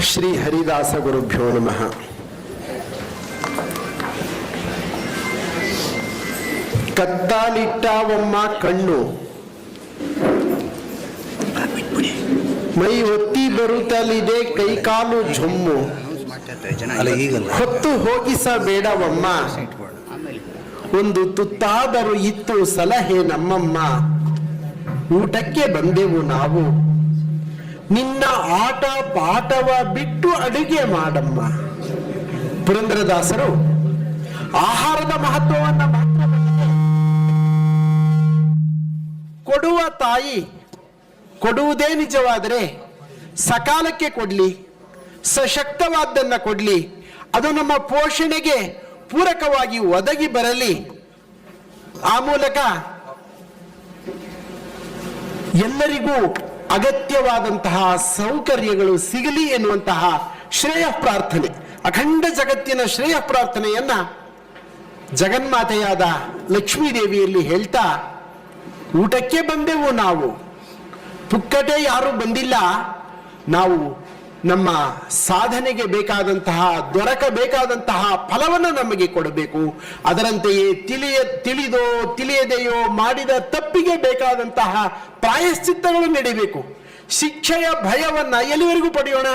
ಶ್ರೀ ಹರಿದಾಸ ಗುರುಭ್ಯೋ ನಮಃ. ಕತ್ತಾಲಿಟ್ಟಾವಮ್ಮ ಕಣ್ಣು. ಮೈ ಒತ್ತಿ ಬರುತ್ತಲಿದೆ ಕೈಕಾಲು ಜೊಮ್ಮು. ಹೊತ್ತು ಹೋಗಿಸಬೇಡವಮ್ಮ. ಒಂದು ತುತ್ತಾದರೂ ಇತ್ತು ಸಲಹೆ ನಮ್ಮಮ್ಮ. ಊಟಕ್ಕೆ ಬಂದೆವು ನಾವು. ನಿನ್ನ ಆಟ ಪಾಠವ ಬಿಟ್ಟು ಅಡುಗೆ ಮಾಡಮ್ಮ. ಪುರಂದ್ರದಾಸರು, ಆಹಾರದ ಮಹತ್ವವನ್ನು ಮಾತ್ರ ಕೊಡುವ ತಾಯಿ ಕೊಡುವುದೇ ನಿಜವಾದರೆ ಸಕಾಲಕ್ಕೆ ಕೊಡ್ಲಿ, ಸಶಕ್ತವಾದ್ದನ್ನ ಕೊಡ್ಲಿ, ಅದು ನಮ್ಮ ಪೋಷಣೆಗೆ ಪೂರಕವಾಗಿ ಒದಗಿ ಬರಲಿ. ಆ ಮೂಲಕ ಎಲ್ಲರಿಗೂ ಅಗತ್ಯವಾದಂತಹ ಸೌಕರ್ಯಗಳು ಸಿಗಲಿ ಎನ್ನುವಂತಹ ಶ್ರೇಯ ಪ್ರಾರ್ಥನೆ, ಅಖಂಡ ಜಗತ್ತಿನ ಶ್ರೇಯ ಪ್ರಾರ್ಥನೆಯನ್ನ ಜಗನ್ಮಾತೆಯಾದ ಲಕ್ಷ್ಮೀದೇವಿಯಲ್ಲಿ ಹೇಳ್ತಾ, ಊಟಕ್ಕೆ ಬಂದೆವು ನಾವು. ಪುಕ್ಕಟೆ ಯಾರು ಬಂದಿಲ್ಲ. ನಾವು ನಮ್ಮ ಸಾಧನೆಗೆ ಬೇಕಾದಂತಹ ದೊರಕಬೇಕಾದಂತಹ ಫಲವನ್ನು ನಮಗೆ ಕೊಡಬೇಕು. ಅದರಂತೆಯೇ ತಿಳಿಯ, ತಿಳಿದೋ, ತಿಳಿಯದೆಯೋ ಮಾಡಿದ ತಪ್ಪಿಗೆ ಬೇಕಾದಂತಹ ಪ್ರಾಯಶ್ಚಿತ್ತಗಳು ನಡೀಬೇಕು. ಶಿಕ್ಷೆಯ ಭಯವನ್ನ ಎಲ್ಲಿವರೆಗೂ ಪಡೆಯೋಣ?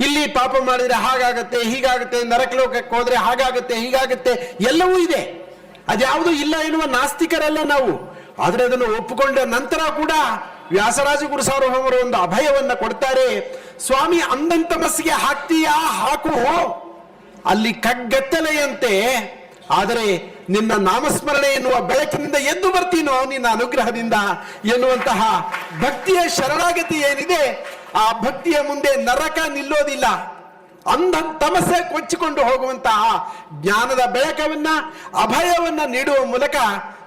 ಇಲ್ಲಿ ಪಾಪ ಮಾಡಿದ್ರೆ ಹಾಗಾಗತ್ತೆ, ಹೀಗಾಗುತ್ತೆ, ನರಕಲೋಕಕ್ಕೆ ಹೋದ್ರೆ ಹಾಗಾಗತ್ತೆ, ಹೀಗಾಗುತ್ತೆ, ಎಲ್ಲವೂ ಇದೆ. ಅದ್ಯಾವುದು ಇಲ್ಲ ಎನ್ನುವ ನಾಸ್ತಿಕರಲ್ಲ ನಾವು. ಆದರೆ ಅದನ್ನು ಒಪ್ಪಿಕೊಂಡ ನಂತರ ಕೂಡ ವ್ಯಾಸರಾಜ ಗುರು ಸಾರ್ವಭೌಮರು ಒಂದು ಅಭಯವನ್ನ ಕೊಡ್ತಾರೆ. ಸ್ವಾಮಿ ಅಂದಂತ ಮಸ್ಸಿಗೆ ಹಾಕ್ತೀಯಾ ಹಾಕು ಅಲ್ಲಿ ಕಗ್ಗತ್ತಲೆಯಂತೆ. ಆದರೆ ನಿನ್ನ ನಾಮಸ್ಮರಣೆ ಎನ್ನುವ ಬೆಳಕಿನಿಂದ ಎದ್ದು ಬರ್ತೀನೋ ನಿನ್ನ ಅನುಗ್ರಹದಿಂದ ಎನ್ನುವಂತಹ ಭಕ್ತಿಯ ಶರಣಾಗತಿ ಏನಿದೆ, ಆ ಭಕ್ತಿಯ ಮುಂದೆ ನರಕ ನಿಲ್ಲೋದಿಲ್ಲ. ಅಂಧ ತಮಸೆ ಕೊಚ್ಚಿಕೊಂಡು ಹೋಗುವಂತಹ ಜ್ಞಾನದ ಬೆಳಕವನ್ನ, ಅಭಯವನ್ನ ನೀಡುವ ಮೂಲಕ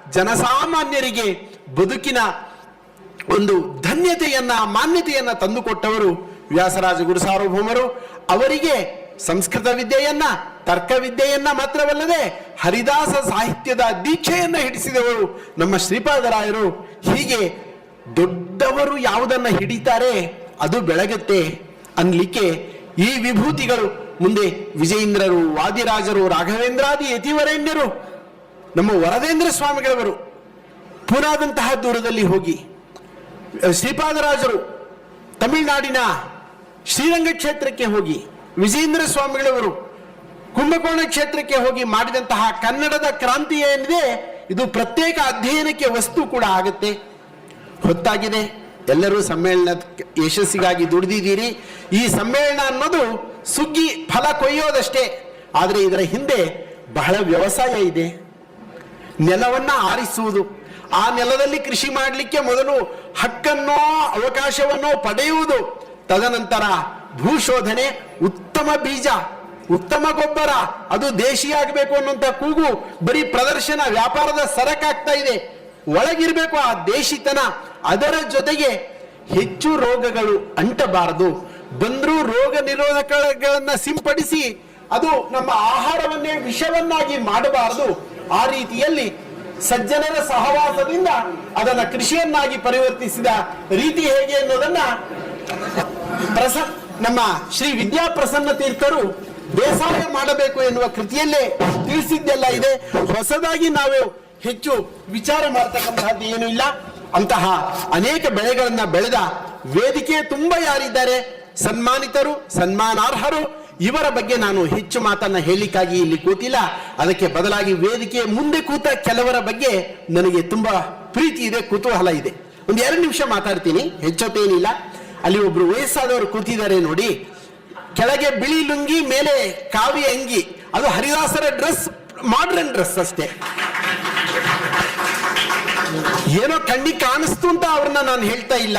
ಜನಸಾಮಾನ್ಯರಿಗೆ ಬದುಕಿನ ಒಂದು ಧನ್ಯತೆಯನ್ನ, ಮಾನ್ಯತೆಯನ್ನ ತಂದುಕೊಟ್ಟವರು ವ್ಯಾಸರಾಜ ಗುರು ಸಾರ್ವಭೌಮರು ಅವರಿಗೆ ಸಂಸ್ಕೃತ ವಿದ್ಯೆಯನ್ನ, ತರ್ಕ ವಿದ್ಯೆಯನ್ನ ಮಾತ್ರವಲ್ಲದೆ ಹರಿದಾಸ ಸಾಹಿತ್ಯದ ದೀಕ್ಷೆಯನ್ನ ಹಿಡಿಸಿದವರು ನಮ್ಮ ಶ್ರೀಪಾದರಾಯರು. ಹೀಗೆ ದೊಡ್ಡವರು ಯಾವುದನ್ನ ಹಿಡಿತಾರೆ, ಅದು ಬೆಳಗತ್ತೆ ಅನ್ಲಿಕ್ಕೆ ಈ ವಿಭೂತಿಗಳು ಮುಂದೆ ವಿಜಯೇಂದ್ರರು, ವಾದಿರಾಜರು, ರಾಘವೇಂದ್ರಾದಿ ಯತಿವರೇಣ್ಯರು, ನಮ್ಮ ವರದೇಂದ್ರ ಸ್ವಾಮಿಗಳವರು ಪುನಾದಂತಹ ದೂರದಲ್ಲಿ ಹೋಗಿ, ಶ್ರೀಪಾದರಾಜರು ತಮಿಳುನಾಡಿನ ಶ್ರೀರಂಗ ಕ್ಷೇತ್ರಕ್ಕೆ ಹೋಗಿ ವಿಜೇಂದ್ರ ಸ್ವಾಮಿಗಳವರು ಕುಂಭಕೋಣ ಕ್ಷೇತ್ರಕ್ಕೆ ಹೋಗಿ ಮಾಡಿದಂತಹ ಕನ್ನಡದ ಕ್ರಾಂತಿ ಏನಿದೆ, ಇದು ಪ್ರತ್ಯೇಕ ಅಧ್ಯಯನಕ್ಕೆ ವಸ್ತು ಕೂಡ ಆಗುತ್ತೆ. ಹೊತ್ತಾಗಿದೆ, ಎಲ್ಲರೂ ಸಮ್ಮೇಳನ ಯಶಸ್ಸಿಗಾಗಿ ದುಡಿದಿದ್ದೀರಿ. ಈ ಸಮ್ಮೇಳನ ಅನ್ನೋದು ಸುಗ್ಗಿ ಫಲ ಕೊಯ್ಯೋದಷ್ಟೇ, ಆದರೆ ಇದರ ಹಿಂದೆ ಬಹಳ ವ್ಯವಸಾಯ ಇದೆ. ನೆಲವನ್ನ ಆರಿಸುವುದು, ಆ ನೆಲದಲ್ಲಿ ಕೃಷಿ ಮಾಡಲಿಕ್ಕೆ ಮೊದಲು ಹಕ್ಕನ್ನೋ ಅವಕಾಶವನ್ನೋ ಪಡೆಯುವುದು ತದನಂತರ ಭೂಶೋಧನೆ, ಉತ್ತಮ ಬೀಜ, ಉತ್ತಮ ಗೊಬ್ಬರ, ಅದು ದೇಶಿ ಆಗಬೇಕು ಅನ್ನುವಂತ ಕೂಗು, ಬರೀ ಪ್ರದರ್ಶನ, ವ್ಯಾಪಾರದ ಸರಕಾಗ್ತಾ ಇದೆ. ಒಳಗಿರ್ಬೇಕು ಆ ದೇಶಿತನ, ಅದರ ಜೊತೆಗೆ ಹೆಚ್ಚು ರೋಗಗಳು ಅಂಟಬಾರದು. ಬಂದ್ರೂ ರೋಗ ನಿರೋಧಕಗಳನ್ನ ಸಿಂಪಡಿಸಿ, ಅದು ನಮ್ಮ ಆಹಾರವನ್ನೇ ವಿಷವನ್ನಾಗಿ ಮಾಡಬಾರದು. ಆ ರೀತಿಯಲ್ಲಿ ಸಜ್ಜನರ ಸಹವಾಸದಿಂದ ಅದನ್ನ ಕೃಷಿಯನ್ನಾಗಿ ಪರಿವರ್ತಿಸಿದ ರೀತಿ ಹೇಗೆ ಅನ್ನೋದನ್ನ ಪ್ರಸ ನಮ್ಮ ಶ್ರೀ ವಿದ್ಯಾ ಪ್ರಸನ್ನ ತೀರ್ಥರು ಬೇಸಾಯ ಮಾಡಬೇಕು ಎನ್ನುವ ಕೃತಿಯಲ್ಲೇ ತಿಳಿಸಿದ್ದೆಲ್ಲ ಇದೆ. ಹೊಸದಾಗಿ ನಾವು ಹೆಚ್ಚು ವಿಚಾರ ಮಾಡ್ತಕ್ಕಂತಹದ್ದು ಏನು ಇಲ್ಲ. ಅಂತಹ ಅನೇಕ ಬೆಳೆಗಳನ್ನ ಬೆಳೆದ ವೇದಿಕೆ ತುಂಬಾ ಯಾರಿದ್ದಾರೆ? ಸನ್ಮಾನಿತರು, ಸನ್ಮಾನಾರ್ಹರು. ಇವರ ಬಗ್ಗೆ ನಾನು ಹೆಚ್ಚು ಮಾತನ್ನ ಹೇಳಿಕ್ಕಾಗಿ ಇಲ್ಲಿ ಕೂತಿಲ್ಲ. ಅದಕ್ಕೆ ಬದಲಾಗಿ ವೇದಿಕೆ ಮುಂದೆ ಕೂತ ಕೆಲವರ ಬಗ್ಗೆ ನನಗೆ ತುಂಬಾ ಪ್ರೀತಿ ಇದೆ, ಕುತೂಹಲ ಇದೆ. ಒಂದು ಎರಡು ನಿಮಿಷ ಮಾತಾಡ್ತೀನಿ. ಹೆಚ್ಚೊತ್ತೇನಿಲ್ಲ. ಅಲ್ಲಿ ಒಬ್ರು ವಯಸ್ಸಾದವರು ಕೂತಿದ್ದಾರೆ ನೋಡಿ. ಕೆಳಗೆ ಬಿಳಿ ಲುಂಗಿ, ಮೇಲೆ ಕಾವಿ ಅಂಗಿ. ಅದು ಹರಿದಾಸರ ಡ್ರೆಸ್ ಮಾಡ್ರನ್ ಡ್ರೆಸ್ ಅಷ್ಟೇ. ಏನೋ ಕಣ್ಣಿ ಕಾಣಿಸ್ತು ಅಂತ ಅವ್ರನ್ನ ನಾನು ಹೇಳ್ತಾ ಇಲ್ಲ.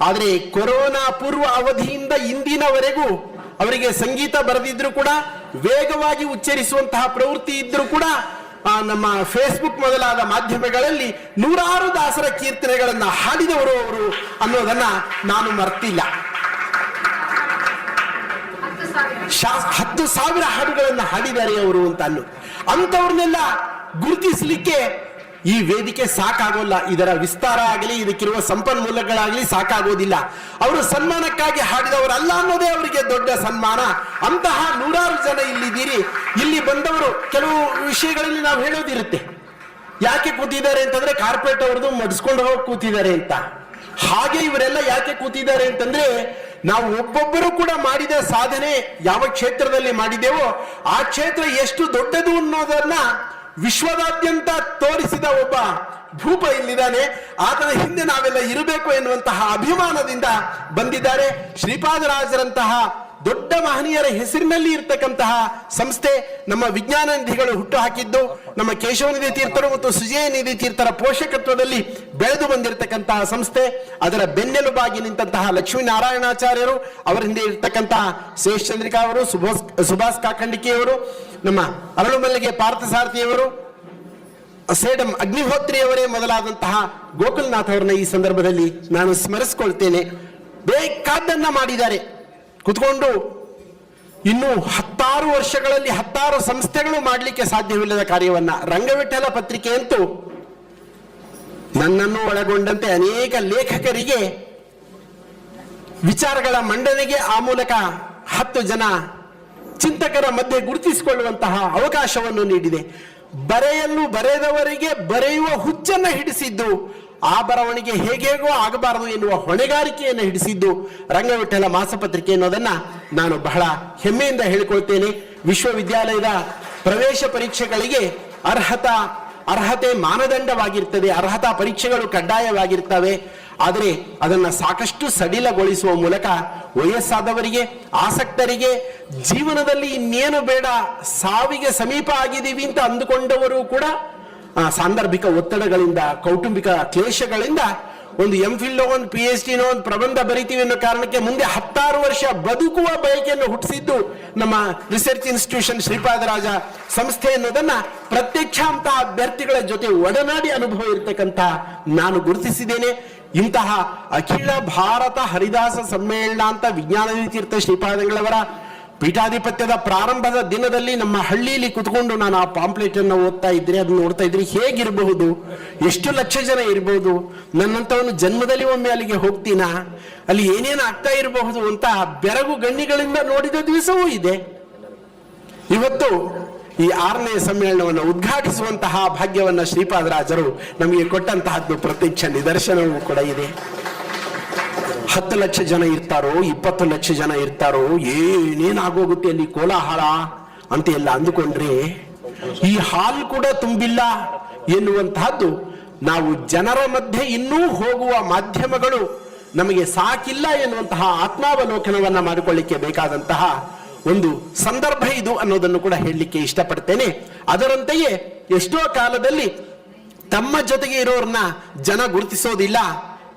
ಆದ್ರೆ ಕೊರೋನಾ ಪೂರ್ವ ಅವಧಿಯಿಂದ ಇಂದಿನವರೆಗೂ ಅವರಿಗೆ ಸಂಗೀತ ಬರೆದಿದ್ರು ಕೂಡ, ವೇಗವಾಗಿ ಉಚ್ಚರಿಸುವಂತಹ ಪ್ರವೃತ್ತಿ ಇದ್ರೂ ಕೂಡ ಆ, ನಮ್ಮ ಫೇಸ್ಬುಕ್ ಮೊದಲಾದ ಮಾಧ್ಯಮಗಳಲ್ಲಿ ನೂರಾರು ದಾಸರ ಕೀರ್ತನೆಗಳನ್ನು ಹಾಡಿದವರು ಅವರು ಅನ್ನೋದನ್ನ ನಾನು ಮರ್ತಿಲ್ಲ. ಹತ್ತು ಸಾವಿರ ಹಾಡುಗಳನ್ನು ಹಾಡಿದ್ದಾರೆ ಅವರು ಅಂತ ಅನ್ನು ಅಂಥವ್ರನ್ನೆಲ್ಲ ಗುರುತಿಸಲಿಕ್ಕೆ ಈ ವೇದಿಕೆ ಸಾಕಾಗೋಲ್ಲ. ಇದರ ವಿಸ್ತಾರ ಆಗಲಿ, ಇದಕ್ಕಿರುವ ಸಂಪನ್ಮೂಲಗಳಾಗಲಿ ಸಾಕಾಗೋದಿಲ್ಲ. ಅವರು ಸನ್ಮಾನಕ್ಕಾಗಿ ಹಾಡಿದವರಲ್ಲ ಅನ್ನೋದೇ ಅವರಿಗೆ ದೊಡ್ಡ ಸನ್ಮಾನ. ಅಂತಹ ನೂರಾರು ಜನ ಇಲ್ಲಿದ್ದೀರಿ. ಇಲ್ಲಿ ಬಂದವರು ಕೆಲವು ವಿಷಯಗಳಲ್ಲಿ ನಾವು ಹೇಳೋದಿರುತ್ತೆ. ಯಾಕೆ ಕೂತಿದ್ದಾರೆ ಅಂತಂದ್ರೆ ಕಾರ್ಪೊರೇಟ್ ಅವ್ರದ್ದು ಮಡಿಸ್ಕೊಂಡು ಹೋಗಿ ಕೂತಿದ್ದಾರೆ ಅಂತ. ಹಾಗೆ ಇವರೆಲ್ಲ ಯಾಕೆ ಕೂತಿದ್ದಾರೆ ಅಂತಂದ್ರೆ ನಾವು ಒಬ್ಬೊಬ್ಬರು ಕೂಡ ಮಾಡಿದ ಸಾಧನೆ ಯಾವ ಕ್ಷೇತ್ರದಲ್ಲಿ ಮಾಡಿದೆವೋ ಆ ಕ್ಷೇತ್ರ ಎಷ್ಟು ದೊಡ್ಡದು ಅನ್ನೋದನ್ನ ವಿಶ್ವದಾದ್ಯಂತ ತೋರಿಸಿದ ಒಬ್ಬ ಭೂಪ ಇಲ್ಲಿದ್ದಾನೆ. ಆತನ ಹಿಂದೆ ನಾವೆಲ್ಲ ಇರಬೇಕು ಎನ್ನುವಂತಹ ಅಭಿಮಾನದಿಂದ ಬಂದಿದ್ದಾರೆ. ಶ್ರೀಪಾದರಾಜರಂತಹ ದೊಡ್ಡ ಮಹನೀಯರ ಹೆಸರಿನಲ್ಲಿ ಇರತಕ್ಕಂತಹ ಸಂಸ್ಥೆ ನಮ್ಮ ವಿಜ್ಞಾನ ನಿಧಿಗಳು ಹುಟ್ಟು ಹಾಕಿದ್ದು, ನಮ್ಮ ಕೇಶವನಿಧಿ ತೀರ್ಥರು ಮತ್ತು ಸುಜಯ ನಿಧಿ ತೀರ್ಥರ ಪೋಷಕತ್ವದಲ್ಲಿ ಬೆಳೆದು ಬಂದಿರತಕ್ಕಂತಹ ಸಂಸ್ಥೆ, ಅದರ ಬೆನ್ನೆಲುಬಾಗಿ ನಿಂತಹ ಲಕ್ಷ್ಮೀನಾರಾಯಣಾಚಾರ್ಯರು, ಅವರ ಹಿಂದೆ ಇರ್ತಕ್ಕಂತಹ ಶೇಷ್ ಚಂದ್ರಿಕಾ ಅವರು, ಸುಭಾಸ್ ಸುಭಾಷ್ ಕಾಕಂಡಿಕೆಯವರು ನಮ್ಮ ಅರಳುಮಲ್ಲಿಗೆ ಪಾರ್ಥಸಾರಥಿಯವರು ಸೇಡಂ ಅಗ್ನಿಹೋತ್ರಿಯವರೇ ಮೊದಲಾದಂತಹ ಗೋಕುಲ್ನಾಥ್ ಅವರನ್ನ ಈ ಸಂದರ್ಭದಲ್ಲಿ ನಾನು ಸ್ಮರಿಸ್ಕೊಳ್ತೇನೆ. ಬೇಕಾದ್ದನ್ನ ಮಾಡಿದ್ದಾರೆ. ಕುತ್ಕೊಂಡು ಇನ್ನು ಹತ್ತಾರು ವರ್ಷಗಳಲ್ಲಿ ಹತ್ತಾರು ಸಂಸ್ಥೆಗಳು ಮಾಡಲಿಕ್ಕೆ ಸಾಧ್ಯವಿಲ್ಲದ ಕಾರ್ಯವನ್ನ ರಂಗವಿಠಲ ಪತ್ರಿಕೆ ಅಂತೂ ನನ್ನನ್ನು ಒಳಗೊಂಡಂತೆ ಅನೇಕ ಲೇಖಕರಿಗೆ ವಿಚಾರಗಳ ಮಂಡನೆಗೆ ಆ ಮೂಲಕ ಹತ್ತು ಜನ ಚಿಂತಕರ ಮಧ್ಯೆ ಗುರುತಿಸಿಕೊಳ್ಳುವಂತಹ ಅವಕಾಶವನ್ನು ನೀಡಿದೆ. ಬರೆಯಲು ಬರೆದವರಿಗೆ ಬರೆಯುವ ಹುಚ್ಚನ್ನು ಹಿಡಿಸಿದ್ದು ಆ ಬರವಣಿಗೆ ಹೇಗೇಗೋ ಆಗಬಾರದು ಎನ್ನುವ ಹೊಣೆಗಾರಿಕೆಯನ್ನು ಹಿಡಿಸಿದ್ದು ರಂಗವಿಠಲ ಮಾಸಪತ್ರಿಕೆ ಅನ್ನೋದನ್ನ ನಾನು ಬಹಳ ಹೆಮ್ಮೆಯಿಂದ ಹೇಳಿಕೊಳ್ತೇನೆ. ವಿಶ್ವವಿದ್ಯಾಲಯದ ಪ್ರವೇಶ ಪರೀಕ್ಷೆಗಳಿಗೆ ಅರ್ಹತಾ, ಅರ್ಹತೆ ಮಾನದಂಡವಾಗಿರ್ತದೆ. ಅರ್ಹತಾ ಪರೀಕ್ಷೆಗಳು ಕಡ್ಡಾಯವಾಗಿರ್ತವೆ. ಆದರೆ ಅದನ್ನ ಸಾಕಷ್ಟು ಸಡಿಲಗೊಳಿಸುವ ಮೂಲಕ ವಯಸ್ಸಾದವರಿಗೆ, ಆಸಕ್ತರಿಗೆ, ಜೀವನದಲ್ಲಿ ಇನ್ನೇನು ಬೇಡ, ಸಾವಿಗೆ ಸಮೀಪ ಆಗಿದ್ದೀವಿ ಅಂತ ಅಂದುಕೊಂಡವರು ಕೂಡ ಸಾಂದರ್ಭಿಕ ಒತ್ತಡಗಳಿಂದ, ಕೌಟುಂಬಿಕ ಕ್ಲೇಶಗಳಿಂದ ಒಂದು ಎಂ ಫಿಲ್ ಒಂದು ಪಿ ಎಚ್ ಡಿನೋ ಒಂದು ಪ್ರಬಂಧ ಬರಿತೀವಿ ಅನ್ನೋ ಕಾರಣಕ್ಕೆ ಮುಂದೆ ಹತ್ತಾರು ವರ್ಷ ಬದುಕುವ ಬಯಕೆಯನ್ನು ಹುಟ್ಟಿಸಿದ್ದು ನಮ್ಮ ರಿಸರ್ಚ್ ಇನ್ಸ್ಟಿಟ್ಯೂಷನ್ ಶ್ರೀಪಾದರಾಜ ಸಂಸ್ಥೆ ಅನ್ನೋದನ್ನ ಪ್ರತ್ಯಕ್ಷ ಅಂತ ಅಭ್ಯರ್ಥಿಗಳ ಜೊತೆ ಒಡನಾಡಿ ಅನುಭವ ಇರತಕ್ಕಂತ ನಾನು ಗುರುತಿಸಿದ್ದೇನೆ. ಇಂತಹ ಅಖಿಲ ಭಾರತ ಹರಿದಾಸ ಸಮ್ಮೇಳನ ಅಂತ ವಿಜ್ಞಾನ ತೀರ್ಥ ಶ್ರೀಪಾದಂಗಳವರ ಪೀಠಾಧಿಪತ್ಯದ ಪ್ರಾರಂಭದ ದಿನದಲ್ಲಿ ನಮ್ಮ ಹಳ್ಳಿಯಲ್ಲಿ ಕುತ್ಕೊಂಡು ನಾನು ಆ ಪಾಂಪ್ಲೆಟ್ ಅನ್ನು ಓದ್ತಾ ಇದ್ರೆ, ಅದನ್ನ ನೋಡ್ತಾ ಇದ್ರೆ ಹೇಗಿರಬಹುದು? ಎಷ್ಟು ಲಕ್ಷ ಜನ ಇರಬಹುದು ನನ್ನಂತವನು ಜನ್ಮದಲ್ಲಿ ಒಮ್ಮೆ ಅಲ್ಲಿಗೆ ಹೋಗ್ತೀನಾ? ಅಲ್ಲಿ ಏನೇನು ಆಗ್ತಾ ಇರಬಹುದು ಅಂತ ಬೆರಗು ಗಣ್ಣಿಗಳಿಂದ ನೋಡಿದ ದಿವಸವೂ ಇದೆ. ಇವತ್ತು ಈ ಆರನೇ ಸಮ್ಮೇಳನವನ್ನು ಉದ್ಘಾಟಿಸುವಂತಹ ಭಾಗ್ಯವನ್ನ ಶ್ರೀಪಾದರಾಜರು ನಮಗೆ ಕೊಟ್ಟಂತಹದ್ದು ಪ್ರತ್ಯಕ್ಷ ನಿದರ್ಶನವೂ ಕೂಡ ಇದೆ. ಹತ್ತು ಲಕ್ಷ ಜನ ಇರ್ತಾರೋ, ಇಪ್ಪತ್ತು ಲಕ್ಷ ಜನ ಇರ್ತಾರೋ, ಏನೇನಾಗೋಗುತ್ತೆ ಅಲ್ಲಿ ಕೋಲಾಹಲ ಅಂತ ಎಲ್ಲ ಅಂದುಕೊಂಡ್ರೆ ಈ ಹಾಲ್ ಕೂಡ ತುಂಬಿಲ್ಲ ಎನ್ನುವಂತಹದ್ದು. ನಾವು ಜನರ ಮಧ್ಯೆ ಇನ್ನೂ ಹೋಗುವ ಮಾಧ್ಯಮಗಳು ನಮಗೆ ಸಾಕಿಲ್ಲ ಎನ್ನುವಂತಹ ಆತ್ಮಾವಲೋಕನವನ್ನ ಮಾಡಿಕೊಳ್ಳಿಕ್ಕೆ ಬೇಕಾದಂತಹ ಒಂದು ಸಂದರ್ಭ ಇದು ಅನ್ನೋದನ್ನು ಕೂಡ ಹೇಳಲಿಕ್ಕೆ ಇಷ್ಟಪಡ್ತೇನೆ. ಅದರಂತೆಯೇ ಎಷ್ಟೋ ಕಾಲದಲ್ಲಿ ತಮ್ಮ ಜೊತೆಗೆ ಇರೋರನ್ನ ಜನ ಗುರುತಿಸೋದಿಲ್ಲ.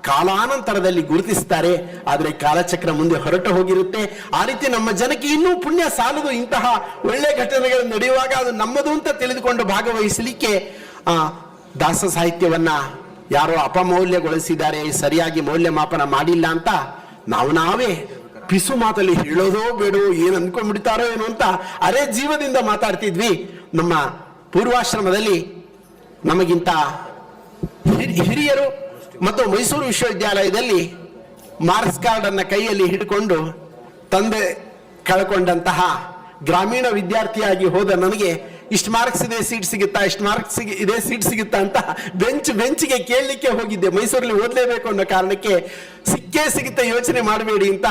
ಕಾಲಾನಂತರದಲ್ಲಿ ಗುರುತಿಸ್ತಾರೆ, ಆದರೆ ಕಾಲಚಕ್ರ ಮುಂದೆ ಹೊರಟು ಹೋಗಿರುತ್ತೆ. ಆ ರೀತಿ ನಮ್ಮ ಜನಕ್ಕೆ ಇನ್ನೂ ಪುಣ್ಯ ಸಾಲದು ಇಂತಹ ಒಳ್ಳೆ ಘಟನೆಗಳು ನಡೆಯುವಾಗ ಅದು ನಮ್ಮದು ಅಂತ ತಿಳಿದುಕೊಂಡು ಭಾಗವಹಿಸಲಿಕ್ಕೆ, ಆ, ದಾಸ ಸಾಹಿತ್ಯವನ್ನ ಯಾರೋ ಅಪಮೌಲ್ಯಗೊಳಿಸಿದ್ದಾರೆ, ಸರಿಯಾಗಿ ಮೌಲ್ಯಮಾಪನ ಮಾಡಿಲ್ಲ ಅಂತ ನಾವು ನಾವೇ ಪಿಸು ಮಾತಲ್ಲಿ ಹೇಳೋದೋ ಬೇಡೋ ಏನ್ ಅನ್ಕೊಂಡ್ಬಿಡ್ತಾರೋ ಏನು ಅಂತ ಅರೆ ಜೀವದಿಂದ ಮಾತಾಡ್ತಿದ್ವಿ. ನಮ್ಮ ಪೂರ್ವಾಶ್ರಮದಲ್ಲಿ ನಮಗಿಂತ ಹಿರಿ- ಹಿರಿಯರು ಮತ್ತು ಮೈಸೂರು ವಿಶ್ವವಿದ್ಯಾಲಯದಲ್ಲಿ ಮಾರ್ಕ್ಸ್ ಕಾರ್ಡ್ ಅನ್ನ ಕೈಯಲ್ಲಿ ಹಿಡ್ಕೊಂಡು ತಂದೆ ಕಳ್ಕೊಂಡಂತಹ ಗ್ರಾಮೀಣ ವಿದ್ಯಾರ್ಥಿಯಾಗಿ ಹೋದ ನನಗೆ ಇಷ್ಟು ಮಾರ್ಕ್ಸ್ ಇದೆ ಸೀಟ್ ಸಿಗುತ್ತಾ, ಇಷ್ಟು ಮಾರ್ಕ್ಸ್ ಇದೆ ಸೀಟ್ ಸಿಗುತ್ತಾ ಅಂತ ಬೆಂಚ್, ಬೆಂಚ್ಗೆ ಕೇಳಲಿಕ್ಕೆ ಹೋಗಿದ್ದೆ. ಮೈಸೂರಲ್ಲಿ ಓದಲೇಬೇಕು ಅನ್ನೋ ಕಾರಣಕ್ಕೆ ಸಿಕ್ಕೇ ಸಿಗುತ್ತೆ, ಯೋಚನೆ ಮಾಡಬೇಡಿ ಅಂತ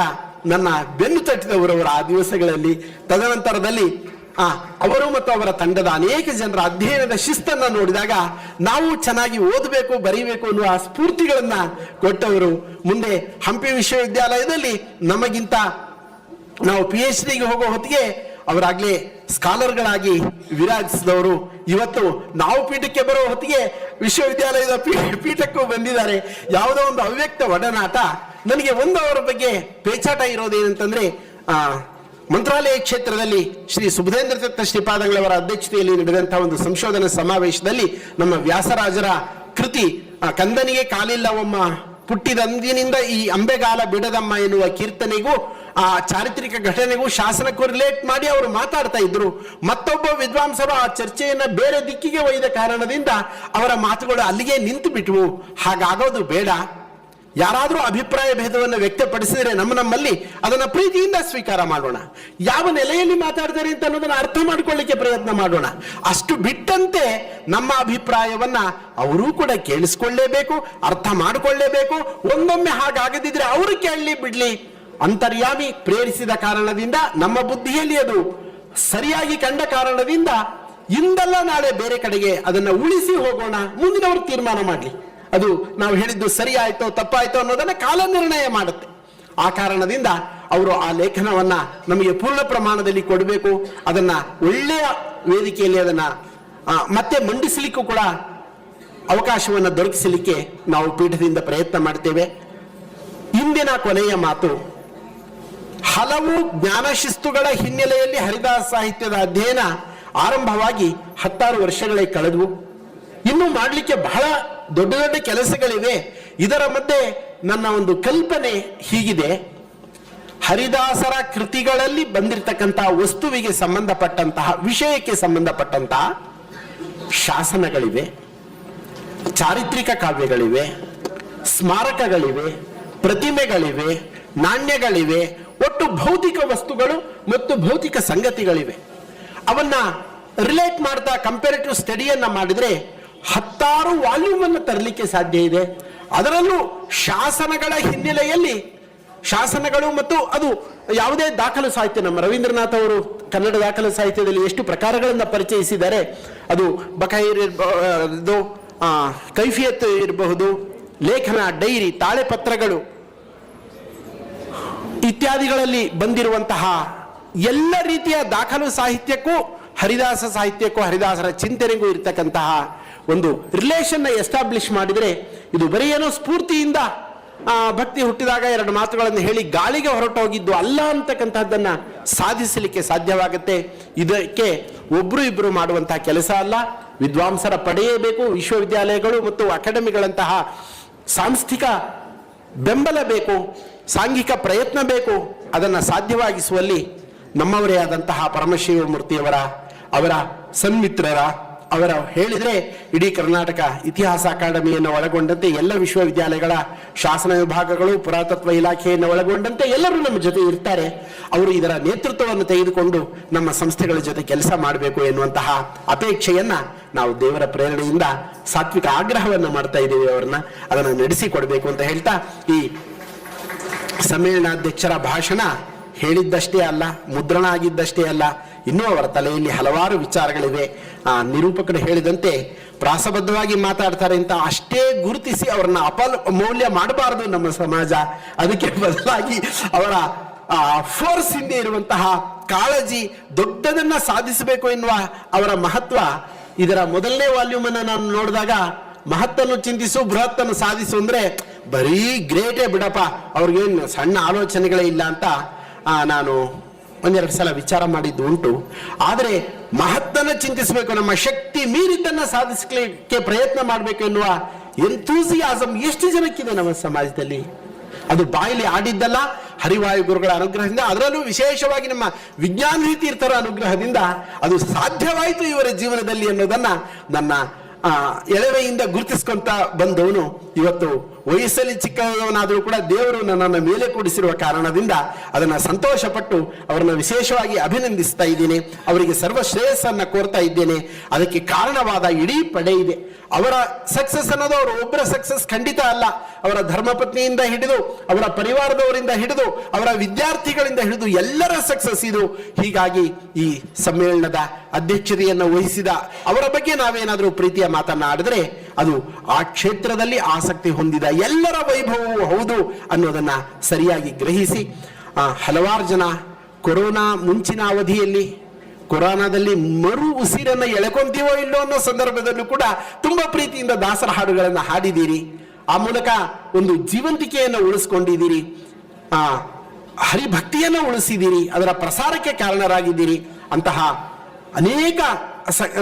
ನನ್ನ ಬೆನ್ನು ತಟ್ಟಿದವರು ಅವರು ಆ ದಿವಸಗಳಲ್ಲಿ. ತದನಂತರದಲ್ಲಿ ಆ, ಅವರು ಮತ್ತು ಅವರ ತಂಡದ ಅನೇಕ ಜನರ ಅಧ್ಯಯನದ ಶಿಸ್ತನ್ನ ನೋಡಿದಾಗ ನಾವು ಚೆನ್ನಾಗಿ ಓದಬೇಕು, ಬರೀಬೇಕು ಅನ್ನುವ ಸ್ಫೂರ್ತಿಗಳನ್ನ ಕೊಟ್ಟವರು. ಮುಂದೆ ಹಂಪಿ ವಿಶ್ವವಿದ್ಯಾಲಯದಲ್ಲಿ ನಮಗಿಂತ ನಾವು ಪಿ ಎಚ್ ಡಿಗೆ ಹೋಗೋ ಹೊತ್ತಿಗೆ ಅವರಾಗ್ಲೇ ಸ್ಕಾಲರ್ಗಳಾಗಿ ವಿರಾಜಿಸಿದವರು. ಇವತ್ತು ನಾವು ಪೀಠಕ್ಕೆ ಬರೋ ಹೊತ್ತಿಗೆ ವಿಶ್ವವಿದ್ಯಾಲಯದ ಪೀಠಕ್ಕೂ ಬಂದಿದ್ದಾರೆ. ಯಾವುದೋ ಒಂದು ಅವ್ಯಕ್ತ ಒಡನಾಟ. ನನಗೆ ಒಂದು ಅವರ ಬಗ್ಗೆ ಪೇಚಾಟ ಇರೋದೇನಂತಂದ್ರೆ, ಆ ಮಂತ್ರಾಲಯ ಕ್ಷೇತ್ರದಲ್ಲಿ ಶ್ರೀ ಸುಭದೇಂದ್ರ ದತ್ತ ಶ್ರೀಪಾದಂಗಳವರ ಅಧ್ಯಕ್ಷತೆಯಲ್ಲಿ ನಡೆದಂತಹ ಒಂದು ಸಂಶೋಧನಾ ಸಮಾವೇಶದಲ್ಲಿ ನಮ್ಮ ವ್ಯಾಸರಾಜರ ಕೃತಿ ಕಂದನಿಗೆ ಕಾಲಿಲ್ಲವಮ್ಮ ಪುಟ್ಟಿದಂದಿನಿಂದ ಈ ಅಂಬೆಗಾಲ ಬಿಡದಮ್ಮ ಎನ್ನುವ ಕೀರ್ತನೆಗೂ, ಆ ಚಾರಿತ್ರಿಕ ಘಟನೆಗೂ ಶಾಸನಕ್ಕೂ ರಿಲೇಟ್ ಮಾಡಿ ಅವರು ಮಾತಾಡ್ತಾ ಇದ್ರು. ಮತ್ತೊಬ್ಬ ವಿದ್ವಾಂಸರು ಆ ಚರ್ಚೆಯನ್ನ ಬೇರೆ ದಿಕ್ಕಿಗೆ ಒಯ್ದ ಕಾರಣದಿಂದ ಅವರ ಮಾತುಗಳು ಅಲ್ಲಿಗೆ ನಿಂತು ಬಿಟ್ವು. ಹಾಗಾಗೋದು ಬೇಡ. ಯಾರಾದರೂ ಅಭಿಪ್ರಾಯ ಭೇದವನ್ನು ವ್ಯಕ್ತಪಡಿಸಿದರೆ ನಮ್ಮ ನಮ್ಮಲ್ಲಿ ಅದನ್ನು ಪ್ರೀತಿಯಿಂದ ಸ್ವೀಕಾರ ಮಾಡೋಣ. ಯಾವ ನೆಲೆಯಲ್ಲಿ ಮಾತಾಡ್ತಾರೆ ಅಂತ ಅನ್ನೋದನ್ನ ಅರ್ಥ ಮಾಡಿಕೊಳ್ಳಿಕ್ಕೆ ಪ್ರಯತ್ನ ಮಾಡೋಣ. ಅಷ್ಟು ಬಿಟ್ಟಂತೆ ನಮ್ಮ ಅಭಿಪ್ರಾಯವನ್ನ ಅವರೂ ಕೂಡ ಕೇಳಿಸ್ಕೊಳ್ಳೇಬೇಕು, ಅರ್ಥ ಮಾಡಿಕೊಳ್ಳೇಬೇಕು. ಒಂದೊಮ್ಮೆ ಹಾಗಾಗದಿದ್ರೆ ಅವರು ಕೇಳಲಿ ಬಿಡ್ಲಿ. ಅಂತರ್ಯಾಮಿ ಪ್ರೇರಿಸಿದ ಕಾರಣದಿಂದ ನಮ್ಮ ಬುದ್ಧಿಯಲ್ಲಿ ಅದು ಸರಿಯಾಗಿ ಕಂಡ ಕಾರಣದಿಂದ ಇಂದಲ್ಲ ನಾಳೆ ಬೇರೆ ಕಡೆಗೆ ಅದನ್ನ ಉಳಿಸಿ ಹೋಗೋಣ. ಮುಂದಿನವರು ತೀರ್ಮಾನ ಮಾಡಲಿ. ಅದು ನಾವು ಹೇಳಿದ್ದು ಸರಿ ಆಯ್ತೋ, ತಪ್ಪಾಯ್ತೋ ಅನ್ನೋದನ್ನ ಕಾಲ ನಿರ್ಣಯ ಮಾಡುತ್ತೆ. ಆ ಕಾರಣದಿಂದ ಅವರು ಆ ಲೇಖನವನ್ನ ನಮಗೆ ಪೂರ್ಣ ಪ್ರಮಾಣದಲ್ಲಿ ಕೊಡಬೇಕು. ಅದನ್ನ ಒಳ್ಳೆಯ ವೇದಿಕೆಯಲ್ಲಿ ಅದನ್ನ ಮತ್ತೆ ಮಂಡಿಸಲಿಕ್ಕೂ ಕೂಡ ಅವಕಾಶವನ್ನು ದೊರಕಿಸಲಿಕ್ಕೆ ನಾವು ಪೀಠದಿಂದ ಪ್ರಯತ್ನ ಮಾಡ್ತೇವೆ. ಇಂದಿನ ಕೊನೆಯ ಮಾತು, ಹಲವು ಜ್ಞಾನ ಶಿಸ್ತುಗಳ ಹಿನ್ನೆಲೆಯಲ್ಲಿ ಹರಿದಾಸ ಸಾಹಿತ್ಯದ ಅಧ್ಯಯನ ಆರಂಭವಾಗಿ ಹತ್ತಾರು ವರ್ಷಗಳೇ ಕಳೆದವು. ಇನ್ನು ಮಾಡಲಿಕ್ಕೆ ಬಹಳ ದೊಡ್ಡ ದೊಡ್ಡ ಕೆಲಸಗಳಿವೆ. ಇದರ ಮಧ್ಯೆ ನನ್ನ ಒಂದು ಕಲ್ಪನೆ ಹೀಗಿದೆ. ಹರಿದಾಸರ ಕೃತಿಗಳಲ್ಲಿ ಬಂದಿರತಕ್ಕಂತಹ ವಸ್ತುವಿಗೆ ಸಂಬಂಧಪಟ್ಟಂತಹ, ವಿಷಯಕ್ಕೆ ಸಂಬಂಧಪಟ್ಟಂತಹ ಶಾಸನಗಳಿವೆ. ಚಾರಿತ್ರಿಕ ಕಾವ್ಯಗಳಿವೆ. ಸ್ಮಾರಕಗಳಿವೆ. ಪ್ರತಿಮೆಗಳಿವೆ. ನಾಣ್ಯಗಳಿವೆ. ಒಟ್ಟು ಭೌತಿಕ ವಸ್ತುಗಳು ಮತ್ತು ಭೌತಿಕ ಸಂಗತಿಗಳಿವೆ. ಅವನ್ನ ರಿಲೇಟ್ ಮಾಡ್ತಾ ಕಂಪೇರಿಟಿವ್ ಸ್ಟಡಿಯನ್ನ ಮಾಡಿದ್ರೆ ಹತ್ತಾರು ವಾಲ್ಯೂಮ್ ಅನ್ನು ತರಲಿಕ್ಕೆ ಸಾಧ್ಯ ಇದೆ. ಅದರಲ್ಲೂ ಶಾಸನಗಳ ಹಿನ್ನೆಲೆಯಲ್ಲಿ, ಶಾಸನಗಳು ಮತ್ತು ಅದು ಯಾವುದೇ ದಾಖಲು ಸಾಹಿತ್ಯ, ನಮ್ಮ ರವೀಂದ್ರನಾಥ್ ಅವರು ಕನ್ನಡ ದಾಖಲು ಸಾಹಿತ್ಯದಲ್ಲಿ ಎಷ್ಟು ಪ್ರಕಾರಗಳನ್ನು ಪರಿಚಯಿಸಿದ್ದಾರೆ, ಅದು ಬಕೈರ್ ಇರಬಹುದು ಕೈಫಿಯತ್ ಇರಬಹುದು, ಲೇಖನ, ಡೈರಿ, ತಾಳೆಪತ್ರಗಳು ಇತ್ಯಾದಿಗಳಲ್ಲಿ ಬಂದಿರುವಂತಹ ಎಲ್ಲ ರೀತಿಯ ದಾಖಲು ಸಾಹಿತ್ಯಕ್ಕೂ, ಹರಿದಾಸ ಸಾಹಿತ್ಯಕ್ಕೂ, ಹರಿದಾಸರ ಚಿಂತನೆಗೂ ಇರತಕ್ಕಂತಹ ಒಂದು ರಿಲೇಷನ್ನ ಎಸ್ಟಾಬ್ಲಿಷ್ ಮಾಡಿದರೆ ಇದು ಬರೀ ಏನೋ ಸ್ಫೂರ್ತಿಯಿಂದ ಭಕ್ತಿ ಹುಟ್ಟಿದಾಗ ಎರಡು ಮಾತುಗಳನ್ನು ಹೇಳಿ ಗಾಳಿಗೆ ಹೊರಟೋಗಿದ್ದು ಅಲ್ಲ ಅಂತಕ್ಕಂಥದ್ದನ್ನು ಸಾಧಿಸಲಿಕ್ಕೆ ಸಾಧ್ಯವಾಗುತ್ತೆ. ಇದಕ್ಕೆ ಒಬ್ಬರು ಇಬ್ಬರು ಮಾಡುವಂತಹ ಕೆಲಸ ಅಲ್ಲ. ವಿದ್ವಾಂಸರ ಪಡೆಯಬೇಕು ವಿಶ್ವವಿದ್ಯಾಲಯಗಳು ಮತ್ತು ಅಕಾಡೆಮಿಗಳಂತಹ ಸಾಂಸ್ಥಿಕ ಬೆಂಬಲ ಬೇಕು, ಸಾಂಘಿಕ ಪ್ರಯತ್ನ ಬೇಕು, ಅದನ್ನು ಸಾಧ್ಯವಾಗಿಸುವಲ್ಲಿ ನಮ್ಮವರೇ ಆದಂತಹ ಪರಮಶಿವಮೂರ್ತಿಯವರ ಅವರ ಸನ್ಮಿತ್ರರ ಅವರ ಹೇಳಿದರೆ ಇಡೀ ಕರ್ನಾಟಕ ಇತಿಹಾಸ ಅಕಾಡೆಮಿಯನ್ನು ಒಳಗೊಂಡಂತೆ ಎಲ್ಲ ವಿಶ್ವವಿದ್ಯಾಲಯಗಳ ಶಾಸನ ವಿಭಾಗಗಳು ಪುರಾತತ್ವ ಇಲಾಖೆಯನ್ನು ಒಳಗೊಂಡಂತೆ ಎಲ್ಲರೂ ನಮ್ಮ ಜೊತೆ ಇರ್ತಾರೆ. ಅವರು ಇದರ ನೇತೃತ್ವವನ್ನು ತೆಗೆದುಕೊಂಡು ನಮ್ಮ ಸಂಸ್ಥೆಗಳ ಜೊತೆ ಕೆಲಸ ಮಾಡಬೇಕು ಎನ್ನುವಂತಹ ಅಪೇಕ್ಷೆಯನ್ನ ನಾವು ದೇವರ ಪ್ರೇರಣೆಯಿಂದ ಸಾತ್ವಿಕ ಆಗ್ರಹವನ್ನು ಮಾಡ್ತಾ ಇದ್ದೀವಿ ಅವರನ್ನ. ಅದನ್ನು ನಡೆಸಿಕೊಡಬೇಕು ಅಂತ ಹೇಳ್ತಾ ಈ ಸಮ್ಮೇಳನಾಧ್ಯಕ್ಷರ ಭಾಷಣ ಹೇಳಿದ್ದಷ್ಟೇ ಅಲ್ಲ ಮುದ್ರಣ ಆಗಿದ್ದಷ್ಟೇ ಅಲ್ಲ, ಇನ್ನೂ ಅವರ ತಲೆಯಲ್ಲಿ ಹಲವಾರು ವಿಚಾರಗಳಿವೆ. ಆ ನಿರೂಪಕರು ಹೇಳಿದಂತೆ ಪ್ರಾಸಬದ್ಧವಾಗಿ ಮಾತಾಡ್ತಾರೆ ಅಂತ ಅಷ್ಟೇ ಗುರುತಿಸಿ ಅವರನ್ನ ಅಪಲ್ ಮೌಲ್ಯ ಮಾಡಬಾರದು ನಮ್ಮ ಸಮಾಜ. ಅದಕ್ಕೆ ಬದಲಾಗಿ ಅವರ ಫೋರ್ಸ್ ಹಿಂದೆ ಇರುವಂತಹ ಕಾಳಜಿ ದೊಡ್ಡದನ್ನ ಸಾಧಿಸಬೇಕು ಎನ್ನುವ ಅವರ ಮಹತ್ವ. ಇದರ ಮೊದಲನೇ ವಾಲ್ಯೂಮ್ ಅನ್ನು ನಾನು ನೋಡಿದಾಗ ಮಹತ್ತನ್ನು ಚಿಂತಿಸು, ಬೃಹತ್ತನ್ನು ಸಾಧಿಸು ಅಂದ್ರೆ ಬರೀ ಗ್ರೇಟೇ ಬಿಡಪ್ಪ. ಅವ್ರಿಗೇನು ಸಣ್ಣ ಆಲೋಚನೆಗಳೇ ಇಲ್ಲ ಅಂತ ನಾನು ಒಂದೆರಡು ಸಲ ವಿಚಾರ ಮಾಡಿದ್ದು ಉಂಟು. ಆದರೆ ಮಹತ್ತನ್ನು ಚಿಂತಿಸಬೇಕು, ನಮ್ಮ ಶಕ್ತಿ ಮೀರಿದ್ದನ್ನು ಸಾಧಿಸಲಿಕ್ಕೆ ಪ್ರಯತ್ನ ಮಾಡಬೇಕು ಎನ್ನುವ ಎಂತೂಸಿಯಾಸಮ್ ಎಷ್ಟು ಜನಕ್ಕಿದೆ ನಮ್ಮ ಸಮಾಜದಲ್ಲಿ? ಅದು ಬಾಯಿಲಿ ಆಡಿದ್ದಲ್ಲ, ಹರಿವಾಯು ಗುರುಗಳ ಅನುಗ್ರಹದಿಂದ, ಅದರಲ್ಲೂ ವಿಶೇಷವಾಗಿ ನಮ್ಮ ವಿಜ್ಞಾನ ತೀರ್ಥರ ಅನುಗ್ರಹದಿಂದ ಅದು ಸಾಧ್ಯವಾಯಿತು ಇವರ ಜೀವನದಲ್ಲಿ ಅನ್ನೋದನ್ನು ನನ್ನ ಎಳವೆಯಿಂದ ಗುರುತಿಸ್ಕೊಂತ ಬಂದವನು ಇವತ್ತು ವಯಸ್ಸಲ್ಲಿ ಚಿಕ್ಕವನಾದರೂ ಕೂಡ ದೇವರು ನನ್ನನ್ನು ಮೇಲೆ ಕೂಡಿಸಿರುವ ಕಾರಣದಿಂದ ಅದನ್ನ ಸಂತೋಷಪಟ್ಟು ಅವರನ್ನು ವಿಶೇಷವಾಗಿ ಅಭಿನಂದಿಸ್ತಾ ಇದ್ದೇನೆ. ಅವರಿಗೆ ಸರ್ವ ಶ್ರೇಯಸ್ಸನ್ನ ಕೋರ್ತಾ ಇದ್ದೇನೆ. ಅದಕ್ಕೆ ಕಾರಣವಾದ ಇಡೀ ಪಡೆ ಇದೆ. ಅವರ ಸಕ್ಸಸ್ ಅನ್ನೋದು ಅವರ ಒಬ್ಬರ ಸಕ್ಸಸ್ ಖಂಡಿತ ಅಲ್ಲ. ಅವರ ಧರ್ಮಪತ್ನಿಯಿಂದ ಹಿಡಿದು, ಅವರ ಪರಿವಾರದವರಿಂದ ಹಿಡಿದು, ಅವರ ವಿದ್ಯಾರ್ಥಿಗಳಿಂದ ಹಿಡಿದು ಎಲ್ಲರ ಸಕ್ಸಸ್ ಇದು. ಹೀಗಾಗಿ ಈ ಸಮ್ಮೇಳನದ ಅಧ್ಯಕ್ಷತೆಯನ್ನು ವಹಿಸಿದ ಅವರ ಬಗ್ಗೆ ನಾವೇನಾದರೂ ಪ್ರೀತಿಯ ಮಾತನ್ನ ಆಡಿದ್ರೆ ಅದು ಆ ಕ್ಷೇತ್ರದಲ್ಲಿ ಆಸಕ್ತಿ ಹೊಂದಿದ ಎಲ್ಲರ ವೈಭವವೂ ಹೌದು ಅನ್ನೋದನ್ನು ಸರಿಯಾಗಿ ಗ್ರಹಿಸಿ ಹಲವಾರು ಜನ ಕೊರೋನಾ ಮುಂಚಿನ ಅವಧಿಯಲ್ಲಿ, ಕೊರೋನಾದಲ್ಲಿ ಮರು ಉಸಿರನ್ನು ಎಳ್ಕೊಂತೀವೋ ಇಲ್ಲೋ ಅನ್ನೋ ಸಂದರ್ಭದಲ್ಲೂ ಕೂಡ ತುಂಬಾ ಪ್ರೀತಿಯಿಂದ ದಾಸರ ಹಾಡುಗಳನ್ನು ಹಾಡಿದ್ದೀರಿ. ಆ ಮೂಲಕ ಒಂದು ಜೀವಂತಿಕೆಯನ್ನು ಉಳಿಸ್ಕೊಂಡಿದ್ದೀರಿ. ಆ, ಹರಿಭಕ್ತಿಯನ್ನು ಉಳಿಸಿದ್ದೀರಿ. ಅದರ ಪ್ರಸಾರಕ್ಕೆ ಕಾರಣರಾಗಿದ್ದೀರಿ. ಅಂತಹ ಅನೇಕ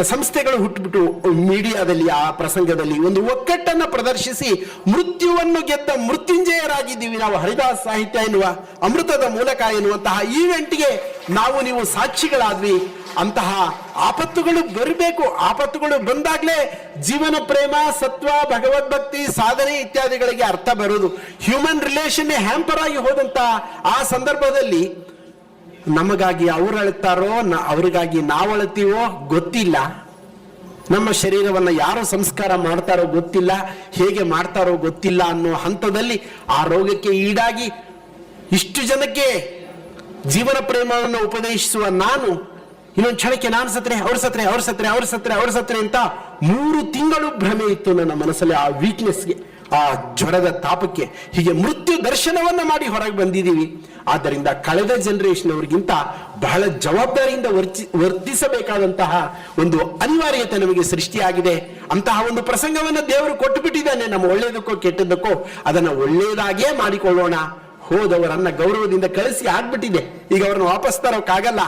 ಸಂಸ್ಥೆಗಳು ಹುಟ್ಟುಬಿಟ್ಟು ಮೀಡಿಯಾದಲ್ಲಿ, ಆ ಪ್ರಸಂಗದಲ್ಲಿ ಒಂದು ಒಕ್ಕಟ್ಟನ್ನು ಪ್ರದರ್ಶಿಸಿ ಮೃತ್ಯುವನ್ನು ಗೆದ್ದ ಮೃತ್ಯುಂಜಯರಾಗಿದ್ದೀವಿ ನಾವು. ಹರಿದಾಸ್ ಸಾಹಿತ್ಯ ಎನ್ನುವ ಅಮೃತದ ಮೂಲಕ ಎನ್ನುವಂತಹ ಈವೆಂಟ್ಗೆ ನಾವು ನೀವು ಸಾಕ್ಷಿಗಳಾದ್ವಿ. ಅಂತಹ ಆಪತ್ತುಗಳು ಬರಬೇಕು. ಆಪತ್ತುಗಳು ಬಂದಾಗಲೇ ಜೀವನ ಪ್ರೇಮ, ಸತ್ವ, ಭಗವದ್ಭಕ್ತಿ, ಸಾಧನೆ ಇತ್ಯಾದಿಗಳಿಗೆ ಅರ್ಥ ಬರೋದು ಹ್ಯೂಮನ್ ರಿಲೇಷನ್ ಹ್ಯಾಂಪರ್ ಆಗಿ ಹೋದಂತಹ ಆ ಸಂದರ್ಭದಲ್ಲಿ ನಮಗಾಗಿ ಅವ್ರು ಅಳುತ್ತಾರೋ ಅವ್ರಿಗಾಗಿ ನಾವು ಅಳುತ್ತೀವೋ ಗೊತ್ತಿಲ್ಲ. ನಮ್ಮ ಶರೀರವನ್ನು ಯಾರು ಸಂಸ್ಕಾರ ಮಾಡ್ತಾರೋ ಗೊತ್ತಿಲ್ಲ, ಹೇಗೆ ಮಾಡ್ತಾರೋ ಗೊತ್ತಿಲ್ಲ ಅನ್ನೋ ಹಂತದಲ್ಲಿ ಆ ರೋಗಕ್ಕೆ ಈಡಾಗಿ ಇಷ್ಟು ಜನಕ್ಕೆ ಜೀವನ ಪ್ರೇಮವನ್ನು ಉಪದೇಶಿಸುವ ನಾನು, ಇನ್ನೊಂದು ಕ್ಷಣಕ್ಕೆ ನಾನು ಸತ್ರೆ, ಅವ್ರ ಸತ್ರೆ ಅವ್ರ ಸತ್ರೆ ಅವ್ರ ಸತ್ರೆ ಅವ್ರ ಸತ್ರೆ ಅಂತ ಮೂರು ತಿಂಗಳು ಭ್ರಮೆ ಇತ್ತು ನನ್ನ ಮನಸ್ಸಲ್ಲಿ ಆ ವೀಕ್ನೆಸ್ಗೆ ಆ ಜ್ವರದ ತಾಪಕ್ಕೆ ಹೀಗೆ ಮೃತ್ಯು ದರ್ಶನವನ್ನ ಮಾಡಿ ಹೊರಗೆ ಬಂದಿದ್ದೀವಿ. ಆದ್ದರಿಂದ ಕಳೆದ ಜನರೇಷನ್ ಅವರಿಗಿಂತ ಬಹಳ ಜವಾಬ್ದಾರಿಯಿಂದ ವರ್ತಿ ವರ್ತಿಸಬೇಕಾದಂತಹ ಒಂದು ಅನಿವಾರ್ಯತೆ ನಮಗೆ ಸೃಷ್ಟಿಯಾಗಿದೆ. ಅಂತಹ ಒಂದು ಪ್ರಸಂಗವನ್ನು ದೇವರು ಕೊಟ್ಟು ಬಿಟ್ಟಿದ್ದಾನೆ ನಮ್ಮ ಒಳ್ಳೆಯದಕ್ಕೋ ಕೆಟ್ಟದ್ದಕ್ಕೋ ಅದನ್ನು ಒಳ್ಳೆಯದಾಗಿಯೇ ಮಾಡಿಕೊಳ್ಳೋಣ. ಹೋದವರನ್ನ ಗೌರವದಿಂದ ಕಳಿಸಿ ಆಗ್ಬಿಟ್ಟಿದೆ. ಈಗ ಅವ್ರನ್ನ ವಾಪಸ್ ತರೋಕ್ಕಾಗಲ್ಲ.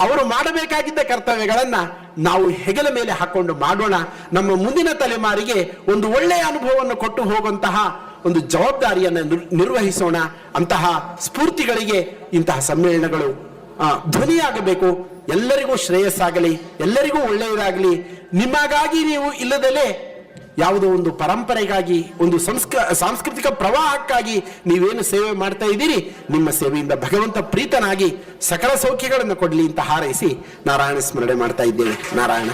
ಅವರು ಮಾಡಬೇಕಾಗಿದ್ದ ಕರ್ತವ್ಯಗಳನ್ನ ನಾವು ಹೆಗಲ ಮೇಲೆ ಹಾಕೊಂಡು ಮಾಡೋಣ. ನಮ್ಮ ಮುಂದಿನ ತಲೆಮಾರಿಗೆ ಒಂದು ಒಳ್ಳೆಯ ಅನುಭವವನ್ನು ಕೊಟ್ಟು ಹೋಗುವಂತಹ ಒಂದು ಜವಾಬ್ದಾರಿಯನ್ನು ನಿರ್- ನಿರ್ವಹಿಸೋಣ ಅಂತಹ ಸ್ಫೂರ್ತಿಗಳಿಗೆ ಇಂತಹ ಸಮ್ಮೇಳನಗಳು ಧ್ವನಿಯಾಗಬೇಕು. ಎಲ್ಲರಿಗೂ ಶ್ರೇಯಸ್ಸಾಗಲಿ, ಎಲ್ಲರಿಗೂ ಒಳ್ಳೆಯದಾಗಲಿ. ನಿಮಗಾಗಿ ನೀವು ಇಲ್ಲದಲೇ ಯಾವುದೋ ಒಂದು ಪರಂಪರೆಗಾಗಿ, ಒಂದು ಸಂಸ್ಕ, ಸಾಂಸ್ಕೃತಿಕ ಪ್ರವಾಹಕ್ಕಾಗಿ ನೀವೇನು ಸೇವೆ ಮಾಡ್ತಾ ಇದ್ದೀರಿ? ನಿಮ್ಮ ಸೇವೆಯಿಂದ ಭಗವಂತ ಪ್ರೀತನಾಗಿ ಸಕಲ ಸೌಖ್ಯಗಳನ್ನು ಕೊಡಲಿ ಅಂತ ಹಾರೈಸಿ ನಾರಾಯಣ ಸ್ಮರಣೆ ಮಾಡ್ತಾ ಇದ್ದೇವೆ ನಾರಾಯಣ.